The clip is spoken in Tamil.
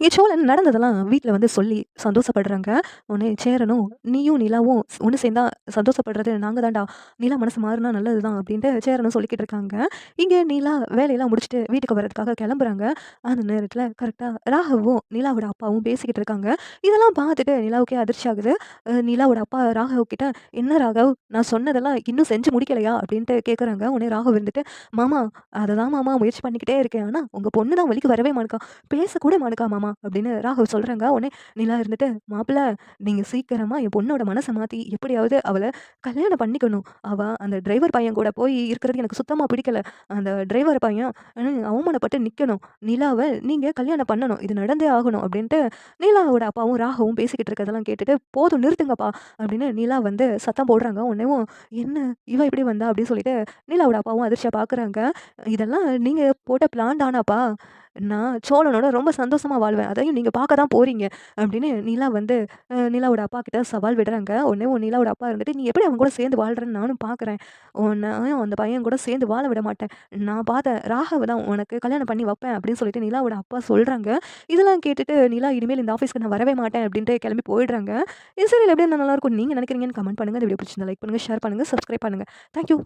இங்கே சோழன் நடந்ததெல்லாம் வீட்டில் வந்து சொல்லி சந்தோஷப்படுறாங்க. உன்னை சேரனும் நீயும் நிலாவும் ஒன்று சேர்ந்தா சந்தோஷப்படுறது நாங்கள் தான்டா. நிலா மனசு மாறினா நல்லது தான் அப்படின்ட்டு சேரனும் சொல்லிக்கிட்டு இருக்காங்க. இங்கே நிலா வேலையெல்லாம் முடிச்சுட்டு வீட்டுக்கு வர்றதுக்காக கிளம்புறாங்க. அந்த நேரத்தில் கரெக்டாக ராகவும் நிலாவோட அப்பாவும் பேசிக்கிட்டு இருக்காங்க. இதெல்லாம் பார்த்துட்டு நிலாவுக்கே அதிர்ச்சி ஆகுது. நிலாவோட அப்பா ராகவ் கிட்ட என்ன ராகவ்? நான் சொன்னதெல்லாம் இன்னும் செஞ்சு முடிக்கலையா? அப்படின்ட்டு கேட்குறாங்க உடனே ராகவ் இருந்துட்டு மாமா அதை தான் மாமா முயற்சி பண்ணிக்கிட்டே இருக்கேன். ஆனால் உங்கள் பொண்ணு தான் வழிக்கு வரவே மாட்டேக்கா. பேசக்கூட மாட்டேக்கா மாமா. அப்படின்னு ராகவ் சொல்கிறாங்க உடனே நிலா இருந்துட்டு மாப்பிள்ள நீங்கள் சீக்கிரமாக என் பொண்ணோட மனசை மாற்றி எப்படியாவது அவளை கல்யாணம் பண்ணிக்கணும். அவள் அந்த டிரைவர் பையன் கூட போய் இருக்கிறது எனக்கு சுத்தமாக பிடிக்கல. அந்த டிரைவர் பையன் அவமானப்பட்டு நிற்கணும் நிலாவை நீங்கள் கல்யாணம் பண்ணணும். இது நடந்தே ஆகணும். அப்படின்ட்டு நிலாவோட அப்பாவும் ராகவும் பேசிக்கிட்டு இருக்கிறதெல்லாம் கேட்டுட்டு போதும் நிறுத்துங்கப்பா. அப்படின்னு நிலா வந்து சத்தம் போடுறாங்க. உன்னையும் என்ன? இவ இப்படி வந்தா? அப்படின்னு சொல்லிட்டு நிலாவோட அப்பாவும் அதிர்ச்சியாக பார்க்குறாங்க இதெல்லாம் நீங்கள் போட்ட பிளான் தானாப்பா. நான் சோழனோட ரொம்ப சந்தோஷமாக வாழ்வேன். அதையும் நீங்கள் பார்க்க தான் போகிறீங்க அப்படின்னு நிலா வந்து நிலாவோட அப்பா கிட்ட சவால் விடுறாங்க. உடனே உன் நிலாவோட அப்பா இருந்துட்டு நீ எப்படி அவன் கூட சேர்ந்து வாழ்கிறேன்னு நானும் பார்க்குறேன். உன்னையும் அந்த பையன் கூட சேர்ந்து வாழ விட மாட்டேன். நான் பார்த்த ராகவ தான் உனக்கு கல்யாணம் பண்ணி வைப்பேன். அப்படின்னு சொல்லிட்டு நிலாவோட அப்பா சொல்கிறாங்க இதெல்லாம் கேட்டுட்டு நிலா இனிமேல் இந்த ஆஃபீஸ்க்கு நான் வரவே மாட்டேன். அப்படின்ட்டு கிளம்பி போயிடுறாங்க. இது எப்படி நல்லாயிருக்கும் நீங்கள் நினைக்கிறீங்கன்னு கமெண்ட் பண்ணுங்கள் இந்த வீடியோ பிடிச்சிருந்தா லைக் பண்ணுங்கள் ஷேர் பண்ணுங்கள் சப்ஸ்கிரைப் பண்ணுங்கள் தேங்க்யூ